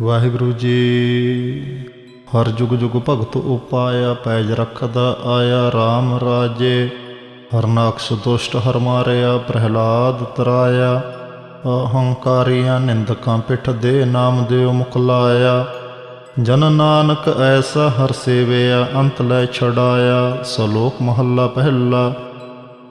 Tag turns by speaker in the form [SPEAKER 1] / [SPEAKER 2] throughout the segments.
[SPEAKER 1] ਵਾਹਿਗੁਰੂ ਜੀ, ਹਰ ਜੁਗ ਜੁਗ ਭਗਤ ਉਪਾਇਆ ਪੈਜ ਰੱਖਦਾ ਆਇਆ RAM ਰਾਜੇ। ਹਰਨਾਕਸ਼ ਦੁਸ਼ਟ ਹਰ ਮਾਰਿਆ, ਪ੍ਰਹਿਲਾਦ ਤਰਾਇਆ। ਅਹੰਕਾਰੀਆਂ ਨਿੰਦਕਾਂ ਪਿੱਠ ਦੇ ਨਾਮ ਦਿਓ ਮੁਕਲਾਇਆ। ਜਨ ਨਾਨਕ ਐਸਾ ਹਰ ਸੇਵਿਆ, ਅੰਤ ਲੈ ਛਡਾਇਆ। ਸਲੋਕ ਮਹੱਲਾ ਪਹਿਲਾ।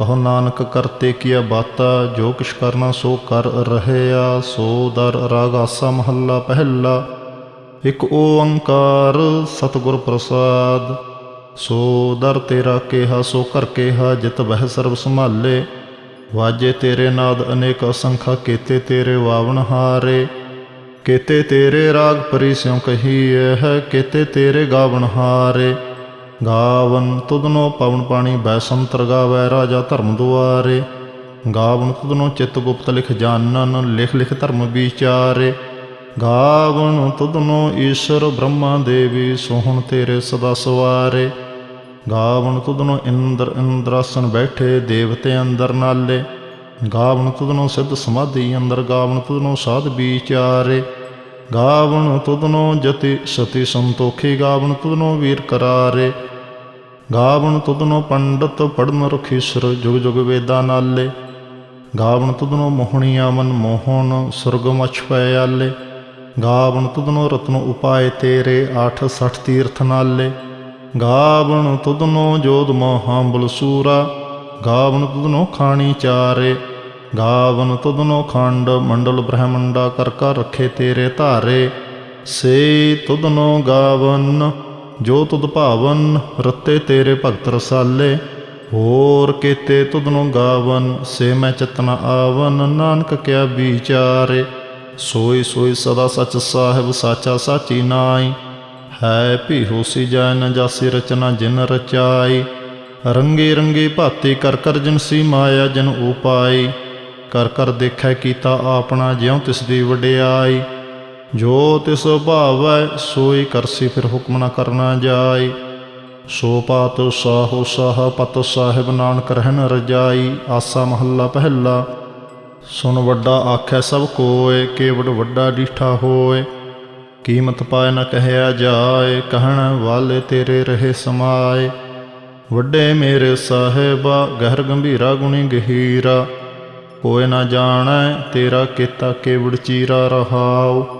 [SPEAKER 1] ਕਹੋ ਨਾਨਕ ਕਰਤੇ ਕੀਆ ਬਾਤਾ, ਜੋ ਕਿਛ ਕਰਨਾ ਸੋ ਕਰ ਰਹਿਆ, ਸੋ ਦਰ ਰਾਗ ਆਸਾ ਮਹੱਲਾ ਪਹਿਲਾ। ਇਕ ਓੰਕਾਰ ਸਤਿਗੁਰ ਪ੍ਰਸਾਦ, ਸੋ ਦਰ ਤੇਰਾ ਕਿਹਾ, ਸੋ ਕਰ ਕਿਹਾ, ਜਿਤ ਬਹਿ ਸਰਬ ਸੰਭਾਲੇ। ਵਾਜੇ ਤੇਰੇ ਨਾਦ ਅਨੇਕ ਅਸੰਖਾ, ਕੀਤੇ ਤੇਰੇ ਵਾਵਣ ਹਾਰੇ। ਕੀਤੇ ਤੇਰੇ ਰਾਗ ਪਰੀ ਸਿਉ ਹੈ, ਕੀਤੇ ਤੇਰੇ ਗਾਵਣ ਹਾਰੇ। ਗਾਵਨ ਤੁਧਨੋ ਪਵਨ ਪਾਣੀ ਬੈਸੰਤਰ ਗਾਵੈ ਰਾਜਾ ਧਰਮ ਦੁਆਰੇ। ਗਾਵਨ ਤੁਧਨੋ ਚਿਤ ਗੁਪਤ ਲਿਖ ਜਾਣਨ ਲਿਖ ਲਿਖ ਧਰਮ ਵਿਚਾਰੇ। ਗਾਵਨ ਤੁਧਨੋ ਈਸ਼ਰ ਬ੍ਰਹਮਾ ਦੇਵੀ, ਸੋਹਣ ਤੇਰੇ ਸਦਾ ਸਵਾਰੇ। ਗਾਵਨ ਤੁਧਨੋ ਇੰਦਰ ਇੰਦਰਾਸਨ ਬੈਠੇ, ਦੇਵਤੇ ਅੰਦਰ ਨਾਲੇ। ਗਾਵਨ ਤੁਧਨੋ ਸਿੱਧ ਸਮਾਧੀ ਅੰਦਰ, ਗਾਵਨ ਤੁਧਨੋ ਸਾਧ ਵਿਚਾਰੇ। ਗਾਵਨ ਤੁਧਨੋ ਜਤੀ ਸਤੀ ਸੰਤੋਖੀ, ਗਾਵਨ ਤੁਧਨੋ ਵੀਰ ਕਰਾਰੇ। ਗਾਵਣ ਤੁਧਨੋ ਪੰਡਤ ਪੜਨ ਰਖੀਸਰ, ਜੁਗ ਜੁਗ ਵੇਦਾਂ ਨਾਲੇ। ਗਾਵਣ ਤੁਧਨੋ ਮੋਹਣੀਆਂ ਮਨ ਮੋਹਣ, ਸੁਰਗ ਮਛ ਪੈ ਆਲੇ। ਗਾਵਨ ਤੁਧਨੋ ਰਤਨ ਉਪਾਏ ਤੇਰੇ 860 ਤੀਰਥ ਨਾਲੇ। ਗਾਵਨ ਤੁਧਨੋ ਜੋਦ ਮਹਾਂਬਲ ਸੂਰਾ। ਗਾਵਣ ਤੁਧਨੋ ਖਾਣੀ ਚਾਰੇ। ਗਾਵਨ ਤੁਧਨੋ ਖੰਡ, ਮੰਡਲ ਬ੍ਰਹਮੰਡਾ ਕਰ ਕਰ ਰੱਖੇ ਤੇਰੇ ਧਾਰੇ। ਸੇ ਤੁਧਨੋ ਗਾਵਨ ਜੋ ਤੁਧ ਭਾਵਨ ਰਤੇ ਤੇਰੇ ਭਗਤ ਰਸਾਲੇ, ਹੋਰ ਕੀਤੇ ਨੂੰ ਗਾਵਨ, ਸੇ ਮੈਂ ਚਤਨਾ ਆਵਨ, ਨਾਨਕ ਕਿਆ ਵਿਚਾਰੇ। ਸੋਈ ਸੋਈ ਸਦਾ ਸਚ ਸਾਹਿਬ, ਸਾਚਾ ਸਾਚੀ ਨਾਈ ਹੈ ਭੀ ਹੋਸੀ ਜਾਇ ਨ ਜਾਸੀ ਰਚਨਾ ਜਿਨ ਰਚਾਈ। ਰੰਗੇ ਰੰਗੇ ਭਾਤੀ ਕਰ ਕਰ ਜਿਨਸੀ ਮਾਇਆ ਜਿਨ ਉਪਾਈ। ਕਰ ਕਰ ਦੇਖੈ ਕੀਤਾ ਆਪਣਾ ਜਿਉ ਤਿਸ ਦੀ ਵਡਿਆਈ। ਜੋ ਤਿਸ ਭਾਵੈ, ਸੋਈ ਕਰਸੀ ਫਿਰ ਹੁਕਮ ਨਾ ਕਰਨਾ ਜਾਏ ਸੋ ਪਾਤ ਸਾਹੋ ਸਾਹ ਪਤ ਸਾਹਿਬ ਨਾਨਕ ਰਹਿਣ ਰਜਾਈ, ਆਸਾ ਮਹੱਲਾ ਪਹਿਲਾ। ਸੁਨ ਵੱਡਾ ਆਖੈ ਸਭ ਕੋਏ, ਕੇਵੜ ਵੱਡਾ ਡੀਠਾ ਹੋਏ। ਕੀਮਤ ਪਾਏ ਨ ਕਹਿਆ ਜਾਏ, ਕਹਿਣ ਵਾਲੇ ਤੇਰੇ ਰਹੇ ਸਮਾਏ। ਵੱਡੇ ਮੇਰੇ ਸਾਹਿਬਾ, ਗਹਿਰ ਗੰਭੀਰਾ ਗੁਣੀ ਗਹੀਰਾ। ਕੋਇ ਨਾ ਜਾਣੈ, ਤੇਰਾ ਕੀਤਾ ਕੇਵੜ ਚੀਰਾ ਰਹਾਓ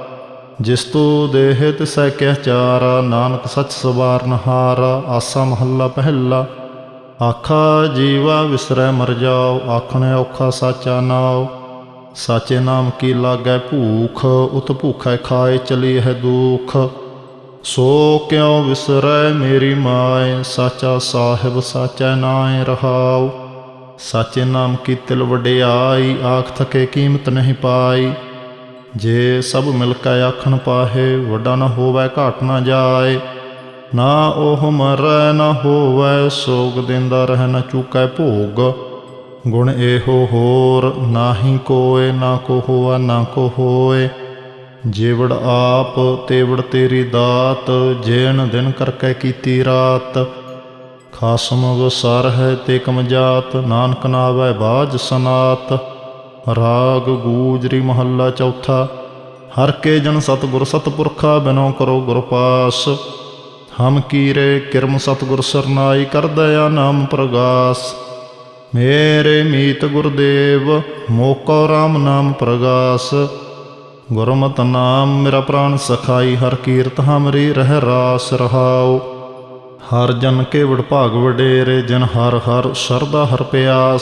[SPEAKER 1] ਜਿਸ ਤੂ ਦੇਹ ਤਿਸੈ ਕਿਆ ਚਾਰਾ, ਨਾਨਕ ਸੱਚ ਸਵਾਰਨ ਹਾਰਾ, ਆਸਾ ਮਹੱਲਾ ਪਹਿਲਾ। ਆਖਾ, ਜੀਵਾ ਵਿਸਰੈ ਮਰ ਜਾਓ, ਆਖਣੇ ਔਖਾ ਸਾਚਾ ਨਾਉ। ਸਾਚੇ ਨਾਮ ਕੀ ਲਾਗੈ ਭੂਖ, ਉਤ ਭੂਖੈ ਖਾਏ ਚਲੀ ਹੈ ਦੁਖ। ਸੋ ਕਿਉ ਵਿਸਰੈ ਮੇਰੀ ਮਾਏ, ਸਾਚਾ ਸਾਹਿਬ ਸਾਚਾ ਨਾਏ ਰਹਾਉ। ਸਾਚੇ ਨਾਮ ਕੀ ਤਿਲ ਵਡਿਆਈ, ਆਖ ਥਕੇ ਕੀਮਤ ਨਹੀਂ ਪਾਈ। ਜੇ ਸਭ ਮਿਲ ਕੇ ਆਖਣ ਪਾਹੇ, ਵੱਡਾ ਨਾ ਹੋਵੇ, ਘਾਟ ਨਾ ਜਾਏ। ਨਾ ਉਹ ਮਰੈ, ਨਾ ਹੋਵੇ, ਸੋਗ ਦਿੰਦਾ ਰਹਿ, ਨਾ ਚੁਕੈ ਭੋਗ। ਗੁਣ ਇਹੋ ਹੋਰ, ਨਾਹੀ ਕੋਏ, ਨਾ ਕੋ ਹੋਆ, ਨਾ ਕੋ ਹੋਏ। ਜੇਵੜ ਆਪ, ਤੇਵੜ ਤੇਰੀ ਦਾਤ ਜੇਣ ਦਿਨ ਕਰਕੇ ਕੀਤੀ ਰਾਤ। ਖਾਸਮ ਵਸਾਰ ਹੈ ਤੇ ਕਮ ਕਮਜਾਤ ਨਾਨਕ ਨਾਵੈ ਬਾਜ ਸਨਾਤ। ਰਾਗ ਗੂਜਰੀ ਮਹੱਲਾ ਚੌਥਾ। ਹਰ ਕੇ ਜਨ ਸਤਿਗੁਰ ਸਤਪੁਰਖਾ ਬਿਨੋ ਕਰੋ ਗੁਰ ਪਾਸ। ਹਮ ਕੀਰੇ ਕਿਰਮ ਸਤਿਗੁਰ ਸਰਨਾਈ ਕਰ ਦਇਆ ਨਾਮ ਪ੍ਰਗਾਸ। ਮੇਰੇ ਮੀਤ ਗੁਰਦੇਵ, ਮੋਕੋ RAM ਨਾਮ ਪ੍ਰਗਾਸ। ਗੁਰਮਤ ਨਾਮ ਮੇਰਾ ਪ੍ਰਾਨ ਸਖਾਈ, ਹਰ ਕੀਰਤ ਹਮਰੀ ਰਹਿ ਰਾਸ ਰਹਾਉ। ਹਰ ਜਨ ਕੇ ਵਡਭਾਗ ਵਡੇਰੇ, ਜਨ ਹਰ ਹਰ ਸਰਦਾ ਹਰ ਪਿਆਸ।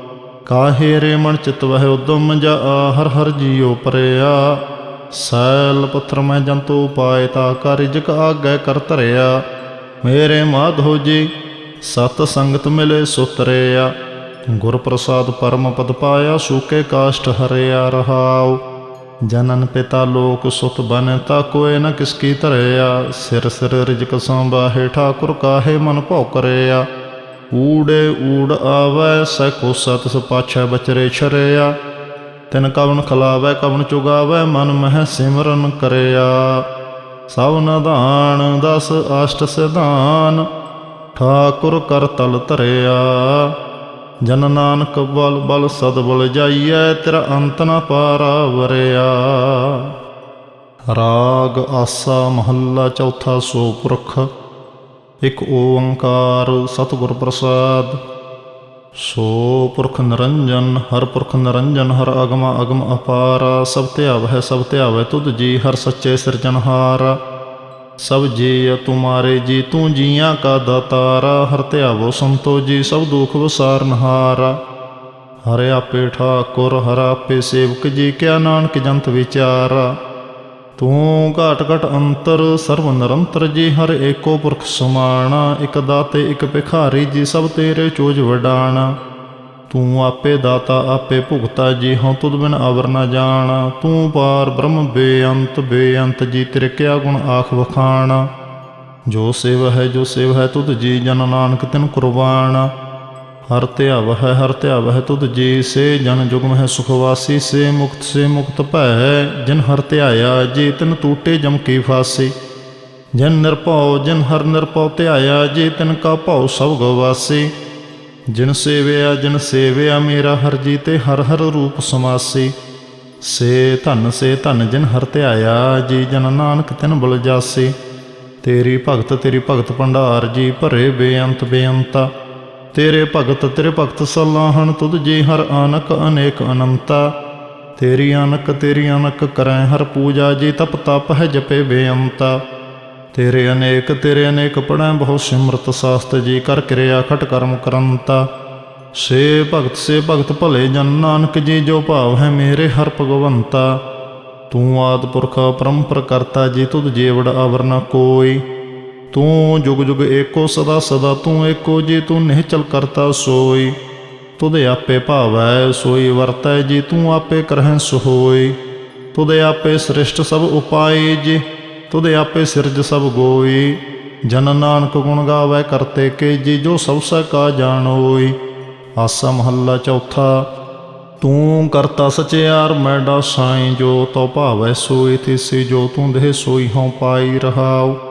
[SPEAKER 1] ਕਾਹੇ ਰੇ ਮਨ ਚਿਤ ਵਹਿ ਉਦਮ ਜਾ ਹਰ ਹਰ ਜੀਉ ਪਰਿਆ। ਸੈਲ ਪੱਥਰ ਮੈਂ ਜੰਤੂ ਪਾਏ ਤਾ ਕਾਰਿਜਕ ਆਗੈ ਕਰ ਧਰਿਆ। ਮੇਰੇ ਮਾਧੋ ਜੀ, ਸਤ ਸੰਗਤ ਮਿਲੇ ਸੁਤਰਿਆ। ਗੁਰ ਪ੍ਰਸਾਦ ਪਰਮ ਪਦ ਪਾਇਆ, ਸੂਕੇ ਕਾਸ਼ਟ ਹਰਿਆ ਰਹਾਉ। ਜਨਨ ਪਿਤਾ ਲੋਕ ਸੁਤ ਬਨ ਤਾ ਕੋਏ ਨ ਕਿਸ ਕੀ ਧਰਿਆ। ਸਿਰ ਸਿਰ ਰਿਜਕ ਸੰਬਾਹੇ ਠਾਕੁਰ ਕਾਹੇ ਮਨ ਭਉ ਕਰਿਆ ਊੜੇ ਊੜ ਆਵੈ ਸੈਕੋ ਸਤ ਸਪਾਛੈ ਬਚਰੇ ਛਰਿਆ। ਤਿਨ ਕਵਨ ਖਲਾਵੈ ਕਵਨ ਚੁਗਾਵੈ, ਮਨ ਮਹਿ ਸਿਮਰਨ ਕਰਿਆ। ਸਭ ਨਦਾਨ ਦਸ ਅਸ਼ਟ ਸਿਧਾਨ, ਠਾਕੁਰ ਕਰ ਤਲ ਧਰਿਆ। ਜਨ ਨਾਨਕ ਬਲ ਬਲ ਸਦ ਬਲ ਜਾਈਐ, ਤੇਰਾ ਅੰਤ ਨਾ ਪਾਰਾ ਵਰਿਆ। ਰਾਗ ਆਸਾ ਮਹੱਲਾ ਚੌਥਾ ਸੋ ਪੁਰਖ। ਇਕ ਓੰਕਾਰ ਸਤਿਗੁਰ ਪ੍ਰਸਾਦ। ਸੋ ਪੁਰਖ ਨਿਰੰਜਨ, ਹਰ ਪੁਰਖ ਨਿਰੰਜਨ, ਹਰ ਅਗਮ ਅਗਮ ਅਪਾਰ। ਸਭ ਧਿਆਵੈ ਸਭ ਧਿਆਵੈ ਤੁਧ ਜੀ, ਹਰ ਸੱਚੇ ਸਿਰਜਨਹਾਰ ਸਭ ਜੀ ਤੁਮਾਰੇ ਜੀ, ਤੂੰ ਜੀਆਂ ਕਾ ਦਾਤਾਰਾ। ਹਰ ਧਿਆਵੋ ਸੰਤੋ ਜੀ, ਸਭ ਦੁਖ ਵਿਸਾਰਨਹਾਰਾ। ਹਰਿ ਆਪੇ ਠਾਕੁਰ, ਹਰ ਆਪੇ ਸੇਵਕ ਜੀ, ਕਿਆ ਨਾਨਕ ਜੰਤ ਵਿਚਾਰਾ। ਤੂੰ ਘਾਟ ਘਟ ਅੰਤਰ ਸਰਵ ਨਿਰੰਤਰ ਜੀ, ਹਰ ਏਕੋ ਪੁਰਖ ਸਮਾਣਾ, ਇਕ ਦਾਤੇ, ਇਕ ਭਿਖਾਰੀ ਜੀ, ਸਭ ਤੇਰੇ ਚੋਜ ਵਡਾਣਾ। ਤੂੰ ਆਪੇ ਦਾਤਾ, ਆਪੇ ਭੁਗਤਾ ਜੀ, ਹਉ ਤੁਧ ਬਿਨ ਅਵਰ ਨਾ ਜਾਣਾ। ਤੂੰ ਪਾਰ ਬ੍ਰਹਮ ਬੇਅੰਤ ਬੇਅੰਤ ਜੀ, ਤੇਰੇ ਕਿਆ ਗੁਣ ਆਖ ਵਖਾਣਾ। ਜੋ ਸੇਵ ਹੈ, ਜੋ ਸੇਵ ਹੈ, ਤੁਧ ਜੀ, ਜਨ ਨਾਨਕ ਤਿਨ ਕੁਰਬਾਨ ਹਰ ਧਿਆਵ ਹੈ ਹਰ ਧਿਆਵ ਹੈ ਤੁਧ ਜੀ, ਸੇ ਜਨ ਜੁਗਮ ਹੈ ਸੁਖਵਾਸੀ ਸੇ ਮੁਕਤ ਸੇ ਮੁਕਤ ਭੈ, ਜਿਨ ਹਰ ਧਿਆਇਆ ਜੇ ਤਿਨ ਟੂਟੇ ਜਮ ਕੀ ਫਾਸੀ। ਜਨ ਨਿਰਭਉ ਜਿਨ ਹਰ ਨਿਰਭਉ ਧਿਆਇਆ ਜੇ ਤਿਨ ਕਾ ਭਉ ਸਭ ਗਵਾਸੀ ਜਿਨ ਸੇਵਿਆ ਜਿਨ ਸੇਵਿਆ, ਮੇਰਾ ਹਰ ਜੀ ਤੇ ਹਰ ਹਰ ਰੂਪ ਸਮਾਸੀ। ਸੇ ਧਨ ਸੇ ਧਨ ਜਿਨ ਹਰ ਧਿਆਇਆ ਜੀ ਜਨ ਨਾਨਕ ਤਿਨ ਬਲ ਜਾਸੀ। ਤੇਰੀ ਭਗਤ ਤੇਰੀ ਭਗਤ ਭੰਡਾਰ, ਜੀ ਭਰੇ ਬੇਅੰਤ ਬੇਅੰਤਾ। ਤੇਰੇ ਭਗਤ ਤੇਰੇ ਭਗਤ ਸਲਾਹਣ ਤੁਧ ਜੀ ਹਰ ਆਨਕ ਅਨੇਕ ਅਨੰਤਾ। ਤੇਰੀ ਅਨਕ ਤੇਰੀ ਅਨਕ ਕਰੈ ਹਰ ਪੂਜਾ, ਜੀ ਤਪ ਤਪ ਹੈ ਜਪੇ ਬੇਅੰਤਾ। ਤੇਰੇ ਅਨੇਕ ਤੇਰੇ ਅਨੇਕ ਪੜੈ ਬਹੁ ਸਿਮਰਤ ਸਾਸਤ, ਜੀ ਕਰ ਕਿਰਿਆ ਖਟ ਕਰਮ ਕਰੰਤਾ। ਸੇ ਭਗਤ ਸੇ ਭਗਤ ਭਲੇ ਜਨ ਨਾਨਕ, ਜੀ ਜੋ ਭਾਵ ਹੈ ਮੇਰੇ ਹਰ ਭਗਵੰਤਾ। ਤੂੰ ਆਦ ਪੁਰਖ ਪਰੰਪਰ ਕਰਤਾ, ਜੀ ਤੁਧ ਜੀਵੜ ਅਵਰ ਨ ਕੋਈ। ਤੂੰ ਜੁਗ ਜੁਗ ਏਕੋ ਸਦਾ ਸਦਾ ਤੂੰ ਏਕੋ ਜੀ, ਤੂੰ ਨਿਹਚਲ ਕਰਤਾ ਸੋਈ। ਤੁਧ ਆਪੇ ਭਾਵੈ ਸੋਈ ਵਰਤੈ ਜੀ, ਤੂੰ ਆਪੇ ਕਰਹਿ ਸੋਈ। ਤੁਧ ਆਪੇ ਸ੍ਰਿਸ਼ਟ ਸਭ ਉਪਾਏ ਜੇ, ਤੁਧ ਆਪੇ ਸਿਰਜ ਸਭ ਗੋਈ। ਜਨ ਨਾਨਕ ਗੁਣ ਗਾਵੇ ਕਰਤੇ ਕੇ ਜੀ, ਜੋ ਸਭ ਸੈ ਕਾ ਜਾਣੋਈ। ਆਸਾ ਮਹੱਲਾ ਚੌਥਾ, ਤੂੰ ਕਰਤਾ ਸਚਿਆਰ ਮੈਡਾ ਸਾਈਂ ਜੋ ਤੋ ਭਾਵੈ ਸੋਈ, ਤਿਸੀ ਜੋ ਤੂੰ ਦੇਹ ਸੋਈ ਹਉ ਪਾਈ ਰਹਾਉ।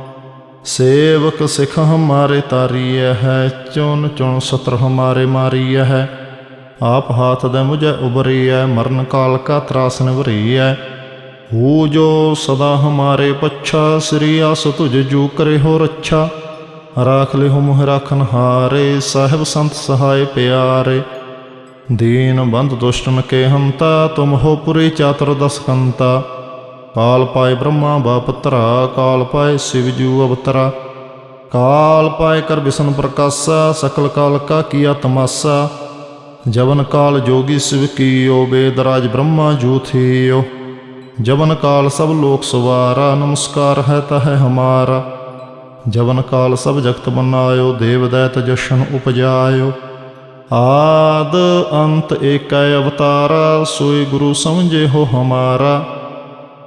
[SPEAKER 1] ਸੇਵਕ ਸਿਖ ਹਮਾਰੇ ਤਾਰੀਐ ਹੈ ਚੁਣ ਚੁਣ ਸਤਰ ਹਮਾਰੇ ਮਾਰੀਐ ਹੈ। ਆਪ ਹਾਥ ਦੇ ਮੁਝੇ ਉਬਰੀਐ ਮਰਨ ਕਾਲ ਕਾ ਤਰਾਸ ਨਿਵਰੀਐ। ਹੋ ਜੋ ਸਦਾ ਹਮਾਰੇ ਪੱਛਾ, ਸ੍ਰੀ ਅਸ ਤੁਝ ਜੂ ਕਰੇ ਹੋ ਰੱਛਾ। ਰਾਖ ਲਿਹੁ ਮੁਹ ਰਾਖਨ ਹਾਰੇ, ਸਾਹਿਬ ਸੰਤ ਸਹਾਇ ਪਿਆਰੇ। ਦੀਨ ਬੰਦ ਦੁਸ਼ਟਨ ਕੇ ਹੰਤਾ, ਤੁਮ ਹੋ ਪੁਰੀ ਚਾਤਰ ਦਸਕੰਤਾ। ਕਾਲ ਪਾਏ ਬ੍ਰਹਮਾ ਬਾਪਤਰਾ ਕਾਲ ਪਾਏ ਸਿਵ ਜੂ ਅਵਤਰਾ। ਕਾਲ ਪਾਏ ਕਰ ਬਿਸ਼ਨ ਪ੍ਰਕਾਸ਼ਾ, ਸਕਲ ਕਾਲ ਕਾ ਕੀਆ ਤਮਾਸਾ। ਜਵਨ ਕਾਲ ਜੋਗੀ ਸਿਵ ਕੀਓ ਬੇਦਰਾਜ ਬ੍ਰਹਮਾ ਜੂਥੀਓ ਜਵਨ ਕਾਲ ਸਭ ਲੋਕ ਸਵਾਰਾ, ਨਮਸਕਾਰ ਹੈ ਤਹ ਹਮਾਰਾ। ਜਵਨ ਕਾਲ ਸਭ ਜਗਤ ਬਨਾਇਓ ਦੇਵ ਦੈਤ ਜਸ਼ਨ ਉਪਜਾਇਓ। ਆਦ ਅੰਤ ਏਕੈ ਅਵਤਾਰਾ, ਸੋਈ ਗੁਰੂ ਸਮਝੇ ਹੋ ਹਮਾਰਾ।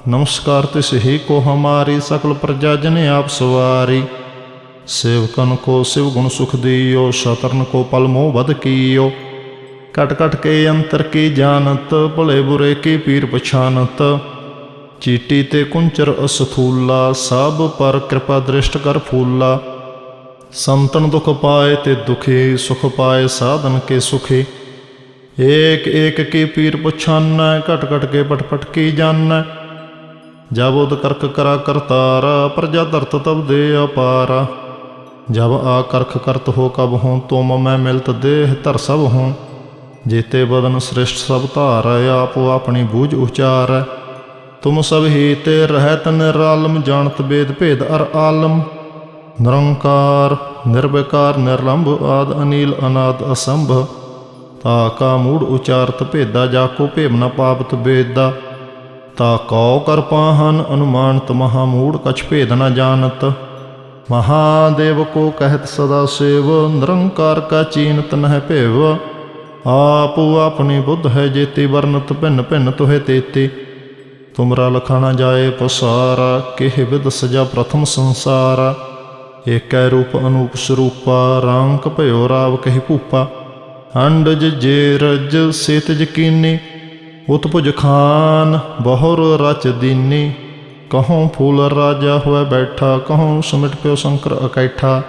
[SPEAKER 1] ਨਮਸਕਾਰ ਤਿਸ ਕੋ ਹਮਾਰੀ ਸਕਲ ਪ੍ਰਜਾ ਜਨ ਆਪ ਸਵਾਰੀ। ਸੇਵਕਨ ਕੋ ਸਿਵ ਗੁਣ ਸੁਖ ਦਿਓ, ਸ਼ਤਰਨ ਕੋ ਪਲ ਮੋਹ ਵਧ ਕੀਓ। ਕਟ ਕਟ ਕੇ ਅੰਤਰ ਕੀ ਜਾਣਤ, ਭਲੇ ਬੁਰੇ ਕੀ ਪੀਰ ਪਛਾਨਤ। ਚੀਟੀ ਤੇ ਕੁੰਚਰ ਅਸਥੂਲਾ, ਸਭ ਪਰ ਕਿਰਪਾ ਦ੍ਰਿਸ਼ਟ ਕਰ ਫੂਲਾ। ਸੰਤਨ ਦੁਖ ਪਾਏ ਤੇ ਦੁਖੀ, ਸੁਖ ਪਾਏ ਸਾਧਨ ਕੇ ਸੁਖੀ। ਏਕ ਏਕ ਕੀ ਪੀਰ ਪਛਾਨੈ, ਘਟ ਘਟ ਕੇ ਪਟ ਪਟ ਕੀ ਜਾਣੈ। ਜਬ ਉਦ ਕਰਕ ਕਰਾ ਕਰਤਾਰਾ, ਪ੍ਰਜਾ ਧਰਤ ਤਬ ਦੇ ਅਪਾਰਾ। ਜਬ ਆ ਕਰਖ ਕਰਤ ਹੋ ਕਬ ਹੂੰ, ਤੁਮ ਮੈਂ ਮਿਲਤ ਦੇਹ ਧਰ ਸਭ ਹੂੰ। ਜੇਤੇ ਬਦਨ ਸ੍ਰਿਸ਼ਟ ਸਭ ਧਾਰ, ਆਪੋ ਆਪਣੀ ਬੂਝ ਉਚਾਰ। ਤੁਮ ਸਭ ਹੀ ਤੇ ਰਹਿਤ ਨਿਰਾਲਮ, ਜਾਣਤ ਬੇਦ ਭੇਦ ਅਰ ਆਲਮ। ਨਿਰੰਕਾਰ, ਨਿਰਵਿਕਾਰ, ਨਿਰਲੰਭ ਆਦ ਅਨੀਲ ਅਨਾਦ ਅਸੰਭ। ਤਾ ਕਾ ਮੂੜ ਉਚਾਰਤ ਭੇਦਾ, ਜਾ ਕੋ ਭੇਮ ਨ ਪਾਵਤ ਬੇਦਾ। ਤਾ ਕਉ ਕਰ ਪਾਹਨ ਅਨੁਮਾਨਤ ਮਹਾ ਮੂੜ, ਕਛ ਭੇਦ ਨ ਜਾਣਤ। ਮਹਾਦੇਵ ਕੋ ਕਹਿਤ ਸਦਾ ਸੇਵ, ਨਿਰੰਕਾਰ ਕਾ ਚੀਨਤ ਨਹਿ ਭੇਵ। ਆਪੋ ਆਪਣੀ ਬੁੱਧ ਹੈ ਜੇਤੀ ਵਰਨਤ ਭਿੰਨ ਭਿੰਨ ਤੋਹੇ ਤੇਤੀ। ਤੁਮਰਾ ਲਖਾਣਾ ਜਾਏ ਪਸਾਰਾ, ਕਿਹ ਵਿਦ ਸਜਾ ਪ੍ਰਥਮ ਸੰਸਾਰਾ। ਏਕੈ ਰੂਪ ਅਨੂਪ ਸਰੂਪਾ ਰਾਂਕ ਭਇਓ ਰਾਵ ਕਹਿ ਭੂਪਾ। ਅੰਡਜ ਜੇ ਰਜ ਸੇਤ ਜਕੀਨੀ ਉਤਪੁਜ ਖਾਨ, ਬਹੁਰ ਰਚ ਦੀਨੀ। ਕਹੋਂ ਫੂਲ ਰਾਜਾ ਹੋਇ ਬੈਠਾ, ਕਹੋਂ ਸਮਿਟ ਪਿਓ ਸ਼ੰਕਰ ਇਕੈਠਾ।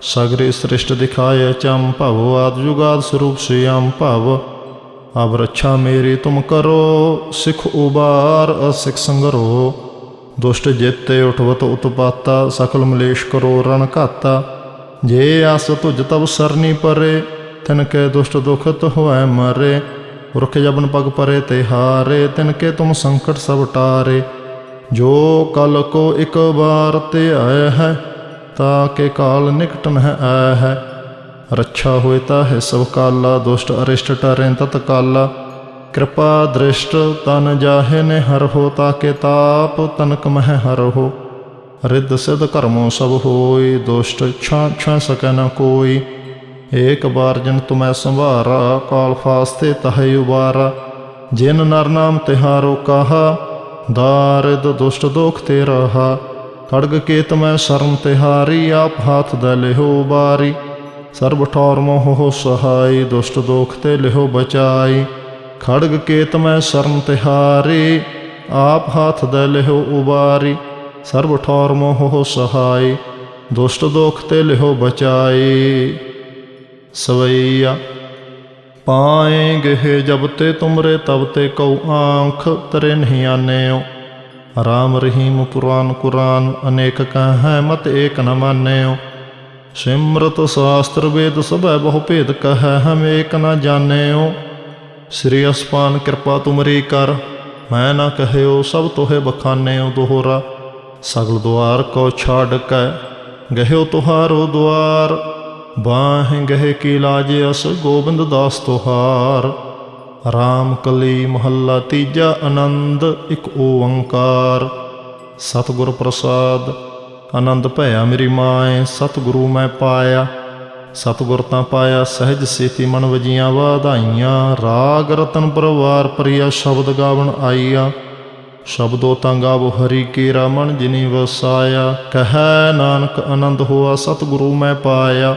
[SPEAKER 1] ਸਗਰੇ ਸ੍ਰਿਸ਼ਟ ਦਿਖਾਇ ਚੰ ਭਵ, ਆਦ ਜੁਗਾਦ ਸਰੂਪ ਸਿਆਮ ਭਵ। ਅਬ ਰੱਛਾ ਮੇਰੀ ਤੁਮ ਕਰੋ, ਸਿਖ ਉਬਾਰ ਅਸਿਖ ਸੰਗਰੋ। ਦੁਸ਼ਟ ਜੇਤੇ ਉਠਵਤ ਉਤਪਾਤਾ, ਸਕਲ ਮਲੇਸ਼ ਕਰੋ ਰਣ ਘਾਤਾ। ਜੇ ਆਸ ਤੁਜ ਤਬ ਸਰਨੀ ਪਰੇ, ਤਿਨ ਕੈ ਦੁਸ਼ਟ ਦੁਖਤ ਹੋਐ ਮਰੇ। ਰੁਖ ਜਬਨ ਪਗ ਪਰੇ ਤੇ ਹਾਰੇ, ਤਿਨ ਕੇ ਤੁਮ ਸੰਕਟ ਸਭ ਟਾਰੇ। ਜੋ ਕਲ ਕੋ ਇਕ ਵਾਰ ਤੇ ਆਇਆ ਹੈ, ਤਾ ਕੇ ਕਾਲ ਨਿਕਟ ਨ ਆਇਆ ਹੈ। ਰੱਛਾ ਹੋਏ ਤਾ ਹੈ ਸਭ ਕਾਲਾ, ਦੁਸ਼ਟ ਅਰਿਸ਼ਟ ਟਰੈ ਤਤ ਕਾਲਾ ਕਿਰਪਾ ਦ੍ਰਿਸ਼ਟ ਤਨ ਜਾਹੇ ਨੇ ਹਰ ਹੋ, ਤਾ ਕੇ ਤਾਪ ਤਨਕ ਮਹਿ ਹਰ ਹੋ। ਰਿੱਧ ਸਿਧ ਕਰਮੋ ਸਭ ਹੋਈ, ਦੁਸ਼ਟ ਛਾਂ ਛਾਂ ਸਕੈ ਨ ਕੋਈ। ਏਕ ਬਾਰ ਜਨ ਤੁਮੈ ਸੰਭਾਰਾ ਕਾਲ ਫਾਸਤੇ ਤਹੈ ਉਬਾਰਾ। ਜਿਨ ਨਰ ਨਾਮ ਤਿਹਾਰੋ ਕਹਾ ਦਾਰਿਦ ਦੁਸ਼ਟ ਦੋਖ ਤੇ ਰਹਾ ਖੜਗ ਕੇਤ ਤਮੈ ਸ਼ਰਨ ਤਿਹਾਰੀ, ਆਪ ਹਾਥ ਦੇ ਲਿਹੋ ਬਾਰੀ ਸਰਬ ਠੌਰ ਮੋਹ ਸਹਾਈ, ਦੁਸ਼ਟ ਦੋਖ ਤੇ ਲਿਹੋ ਬਚਾਈ। ਖੜਗ ਕੇਤ ਮੈਂ ਸਰਨ ਤਿਹਾਰੀ, ਆਪ ਹਾਥ ਦੇ ਲਿਹੋ ਉਬਾਰੀ। ਸਰਬ ਠੌਰ ਮੋਹ ਹੋ ਸਹਾਈ, ਦੁਸ਼ਟ ਦੋਖ ਤੇ ਲਿਹੋ ਬਚਾਈ। ਸਵਈਆ। ਪਾਏਂਗੇ ਜਬ ਤੇ ਤੁਮਰੇ, ਤਬ ਤੇ ਕਉ ਆਂਖ ਤਰੇ ਨਹੀਂ ਆਨਿਓ ਰਾਮ ਰਹੀਮ ਪੁਰਾਨ ਕੁਰਾਨ, ਅਨੇਕ ਕਹੈ ਮਤ ਏਕ ਨ ਮਾਨਿਓ ਸਿਮਰਤ ਸ਼ਾਸਤਰ ਵੇਦ ਸਭੈ ਬਹੁ ਭੇਦ ਕਹੈ, ਹਮ ਏਕ ਨ ਜਾਣਿਓ ਸ੍ਰੀ ਅਸਪਾਨ ਕਿਰਪਾ ਤੁਮਰੀ ਕਰ, ਮੈਂ ਨਾ ਕਹਿਓ ਸਭ ਤੋਹੇ ਬਖਾਨਿਓ ਦੋਹਰਾ। ਸਗਲ ਦੁਆਰ ਕੋ ਛਾੜ ਕੈ ਗਹਿਓ ਤੁਹਾਰੋ ਦੁਆਰ। ਬਾਹ ਗਹਿ ਕੀ ਲਾਜ ਅਸ ਗੋਬਿੰਦ ਦਾਸ ਤੁਹਾਰ। ਰਾਮ ਕਲੀ ਮਹੱਲਾ ਤੀਜਾ ਆਨੰਦ, ਇੱਕ ਓੰਕਾਰ। ਸਤਿਗੁਰ ਪ੍ਰਸਾਦ, ਆਨੰਦ ਭਇਆ ਮੇਰੀ ਮਾਏ, ਸਤਿਗੁਰੂ ਮੈਂ ਪਾਇਆ। ਸਤਿਗੁਰ ਤਾਂ ਪਾਇਆ ਸਹਿਜ ਸੇਤੀ ਮਨ ਵਜੀਆਂ ਵਾਧਾਈਆਂ। ਰਾਗ ਰਤਨ ਪਰਵਾਰ ਪ੍ਰਿਆ ਸ਼ਬਦ ਗਾਵਣ ਆਈਆ ਸ਼ਬਦੋ ਤਾਂ ਗਾਵੋ ਹਰੀ ਕੇ ਰਮਨ ਜਿਨੀ ਵਸਾਇਆ। ਕਹੈ ਨਾਨਕ ਆਨੰਦ ਹੋਆ, ਸਤਿਗੁਰੂ ਮੈਂ ਪਾਇਆ।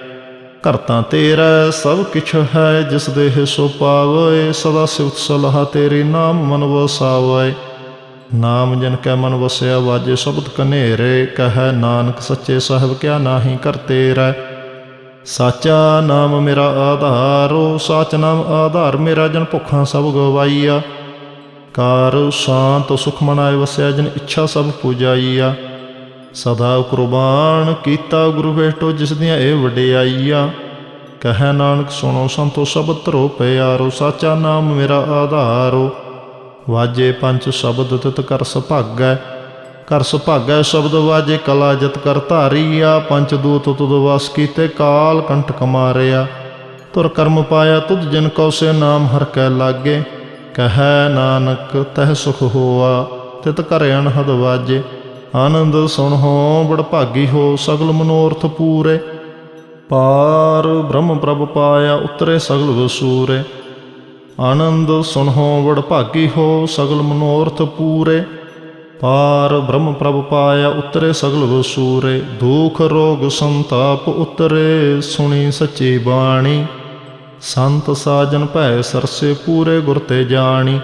[SPEAKER 1] ਘਰ ਤਾਂ ਤੇਰਾ, ਸਭ ਕਿਛ ਹੈ ਜਿਸ ਦੇਹ ਸੋ ਪਾਵੇ, ਸਦਾ ਸਿਵਤ ਸਲਾਹ ਤੇਰੀ ਨਾਮ ਮਨ ਵਸਾਵੇ। ਨਾਮ ਜਨ ਕੈ ਮਨ ਵਸਿਆ, ਵਾਜੇ ਸ਼ਬਦ ਕਨੇਰੇ, ਕਹੈ ਨਾਨਕ ਸੱਚੇ ਸਾਹਿਬ ਕਿਆ ਨਾਹੀ ਕਰ ਤੇਰਾ। ਸਾਚਾ ਨਾਮ ਮੇਰਾ ਆਧਾਰੋ ਸਾਚ ਨਾਮ ਆਧਾਰ ਮੇਰਾ ਜਨ ਭੁੱਖਾਂ ਸਭ ਗਵਾਈਆ। ਕਾਰ ਸ਼ਾਂਤ ਸੁਖ ਮਨਾਏ ਵਸਿਆ, ਜਨ ਇੱਛਾ ਸਭ ਪੂਜਾਈਆ। ਸਦਾ ਕੁਰਬਾਨ ਕੀਤਾ ਗੁਰੂ ਭੇਟੋ ਜਿਸ ਦੀਆਂ ਇਹ ਵਡਿਆਈਆ। ਕਹੈ ਨਾਨਕ, ਸੁਣੋ ਸੰਤੋ ਸਬਦ ਧਰੋ ਪਿਆਰੋ, ਸਾਚਾ ਨਾਮ ਮੇਰਾ ਆਧਾਰੋ। ਵਾਜੇ ਪੰਜ ਸ਼ਬਦ ਤਿਤ ਕਰ ਸੁਭਾਗੈ ਕਰ ਸੁਭਾਗੈ ਸ਼ਬਦ ਵਾਜੇ ਕਲਾ ਜਤ ਕਰ ਧਾਰੀਆ। ਪੰਜ ਦੂਤ ਤੁਧ ਵਾਸ ਕੀਤੇ ਕਾਲ ਕੰਟਕ ਮਾਰਿਆ ਤੁਰ ਕਰਮ ਪਾਇਆ ਤੁਧ ਜਿਨ ਕਉ ਸੇ ਨਾਮ ਹਰ ਕੈ ਲਾਗੇ। ਕਹੈ ਨਾਨਕ, ਤਹਿ ਸੁਖ ਹੋਆ, ਤਿਤ ਕਰ ਅਨਹਦ ਵਾਜੇ। ਆਨੰਦ ਸੁਣੋ ਬੜ ਭਾਗੀ ਹੋ ਸਗਲ ਮਨੋਰਥ ਪੂਰੇ। ਪਾਰ ਬ੍ਰਹਮ ਪ੍ਰਭ ਪਾਇਆ ਉਤਰੇ ਸਗਲ ਵਸੂਰੇ। ਆਨੰਦ ਸੁਣੋ ਬੜ ਭਾਗੀ ਹੋ ਸਗਲ ਮਨੋਰਥ ਪੂਰੇ। ਪਾਰ ਬ੍ਰਹਮ ਪ੍ਰਭ ਪਾਇਆ ਉਤਰੇ ਸਗਲ ਵਸੂਰੇ। ਦੁਖ ਰੋਗ ਸੰਤਾਪ ਉਤਰੇ, ਸੁਣੀ ਸੱਚੀ ਬਾਣੀ। ਸੰਤ ਸਾਜਨ ਭੈ ਸਰਸੇ ਪੂਰੇ ਗੁਰ ਤੇ ਜਾਣੀ।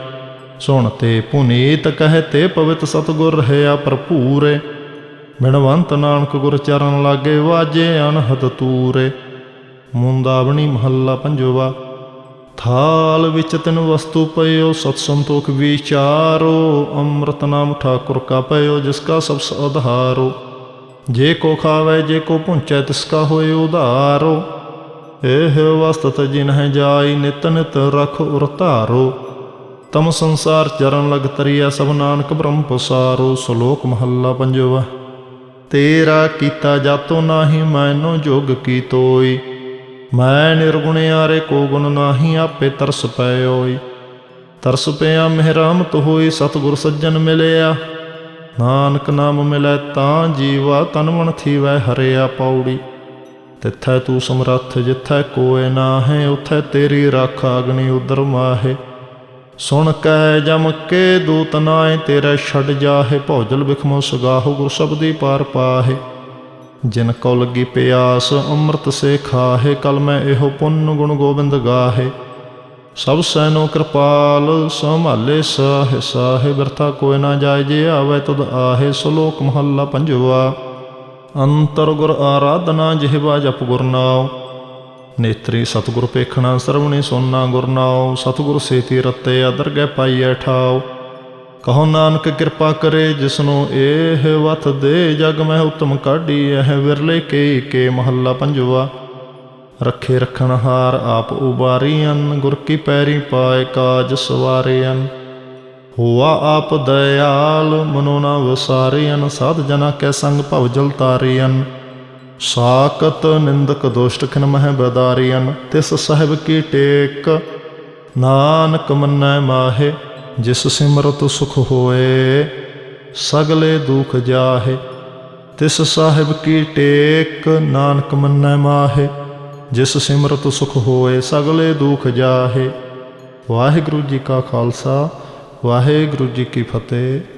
[SPEAKER 1] ਸੁਣ ਤੇ ਪੁਨੀਤ ਕਹੇ ਤੇ ਪਵਿੱਤ ਸਤਗੁਰ ਰਹਿਆ ਭਰਪੂਰੇ। ਬਿਨਵੰਤ ਨਾਨਕ ਗੁਰ ਚਰਨ ਲਾਗੇ ਵਾਜੇ ਅਨਹਦ ਤੂਰੇ। ਮੁੰਦਾਵਣੀ ਮਹੱਲਾ ਪੰਜਵਾ, ਥਾਲ ਵਿੱਚ ਤਿਨ ਵਸਤੂ ਪਇਓ, ਸਤ ਸੰਤੋਖ ਵਿਚਾਰੋ, ਅੰਮ੍ਰਿਤ ਨਾਮ ਠਾਕੁਰ ਕਾ ਪਇਓ ਜਿਸ ਕਾ ਸਭ ਆਧਾਰੋ ਜੇ ਕੋ ਖਾਵੇ, ਜੇ ਕੋ ਪੁੰਚੈ, ਤਿਸ ਕਾ ਹੋਏ ਉਧਾਰੋ। ਇਹ ਵਸਤ ਜਿਨਹਿ ਜਾਈ, ਨਿਤ ਨਿਤ ਰਖ ਉਰ ਧਾਰੋ ਤਮ ਸੰਸਾਰ ਚਰਨ ਲਗ ਤਰੀਆ ਸਭ ਨਾਨਕ ਬ੍ਰਹਮ ਪਸਾਰੋ, ਸ਼ਲੋਕ ਮਹੱਲਾ ਪੰਜਵਾ। ਤੇਰਾ ਕੀਤਾ ਜਾਤੋ ਨਾਹੀ, ਮੈਨੋ ਜੋਗ ਕੀ ਤੋਈ। ਮੈਂ ਨਿਰਗੁਣ ਆਰੇ ਕੋ ਗੁਣ ਨਾਹੀ, ਆਪੇ ਤਰਸ ਪਇਓਈ। ਤਰਸ ਪਿਆ ਮਿਹਰਾਮਤ ਹੋਈ ਸਤਿਗੁਰ ਸੱਜਣ ਮਿਲਿਆ। ਨਾਨਕ ਨਾਮ ਮਿਲੈ ਤਾਂ ਜੀਵਾ, ਤਨ ਮਨ ਥੀਵੈ ਹਰਿਆ ਪੌੜੀ। ਤਿੱਥੈ ਤੂੰ ਸਮਰੱਥ, ਜਿੱਥੈ ਕੋਏ ਨਾਹੇ, ਉਥੈ ਤੇਰੀ ਰਾਖ ਅਗਨੀ ਉਦਰ ਮਾਹੇ। ਸੁਣ ਕੈ ਜਮ ਕੇ ਦੂਤ ਨਾਏ, ਤੇਰੇ ਛੱਡ ਜਾਹੇ, ਭੌਜਲ ਬਿਖਮੋ ਸਗਾਹੋ, ਗੁਰ ਸਬਦੀ ਪਾਰ ਪਾਹੇ। ਜਿਨ ਕੋ ਲੱਗੀ ਪਿਆਸ, ਅੰਮ੍ਰਿਤ ਸੇ ਖਾਹੇ, ਕਲ ਮੈਂ ਇਹੋ ਪੁੰਨ ਗੁਣ ਗੋਬਿੰਦ ਗਾਹੇ। ਸਭ ਸੈਨੋ ਕਿਰਪਾਲ, ਸੰਭਾਲੇ ਸਾਹੇ ਸਾਹੇ ਵਰਤਾ ਕੋਈ ਨਾ ਜਾਏ, ਜੇ ਆਵੇ ਤਦ ਆਹੇ, ਸ਼ਲੋਕ ਮਹੱਲਾ ਪੰਜਵਾ। ਅੰਤਰ ਗੁਰ ਆਰਾਧਨਾ ਜਿਹਵਾ ਜਪ ਗੁਰ ਨਾਮ ਨੇਤਰੀ ਸਤਿਗੁਰ ਪੇਖਣਾ, ਸਰਵਣੀ ਸੋਨਾ ਗੁਰਨਾਉ ਸਤਿਗੁਰ ਸੇਤੀ ਰਤੇ ਅਦਰ ਗੈ ਪਾਈਐ ਠਾਉ। ਕਹੋ ਨਾਨਕ ਕਿਰਪਾ ਕਰੇ, ਜਿਸਨੂੰ ਇਹ ਵਤ ਦੇ ਜਗ ਮਹਿ ਉਤਮ ਕਾਢੀ ਇਹ ਵਿਰਲੇ ਕੇ ਕੇ ਮਹੱਲਾ ਪੰਜਵਾ। ਰੱਖੇ ਰਖਣ ਹਾਰ ਆਪ ਉਬਾਰੀਅਨ ਗੁਰ ਕੀ ਪੈਰੀ ਪਾਏ ਕਾਜ ਸਵਾਰੇ ਅਨ। ਹੋਆ ਆਪ ਦਇਆਲ, ਮਨੋ ਨਾ ਵਸਾਰੀਅਨ ਸਾਧ ਜਨਾ ਕੈ ਸੰਗ ਭਵ ਜਲ ਤਾਰੀਅਨ ਸਾਕਤ ਨਿੰਦਕ ਦੁਸ਼ਟ ਖਿਨ ਮਹਿ ਬਦਾਰੀਅਨ, ਤਿਸ ਸਾਹਿਬ ਕੀ ਟੇਕ। ਨਾਨਕ ਮੰਨੈ ਮਾਹੇ, ਜਿਸ ਸਿਮਰਤ ਸੁਖ ਹੋਏ। ਸਗਲੇ ਦੁਖ ਜਾਹੇ, ਤਿਸ ਸਾਹਿਬ ਕੀ ਟੇਕ। ਨਾਨਕ ਮੰਨੈ ਮਾਹੇ, ਜਿਸ ਸਿਮਰਤ ਸੁਖ ਹੋਏ, ਸਗਲੇ ਦੁਖ ਜਾਹੇ। ਵਾਹਿਗੁਰੂ ਜੀ ਕਾ ਖਾਲਸਾ, ਵਾਹਿਗੁਰੂ ਜੀ ਕੀ ਫਤਿਹ।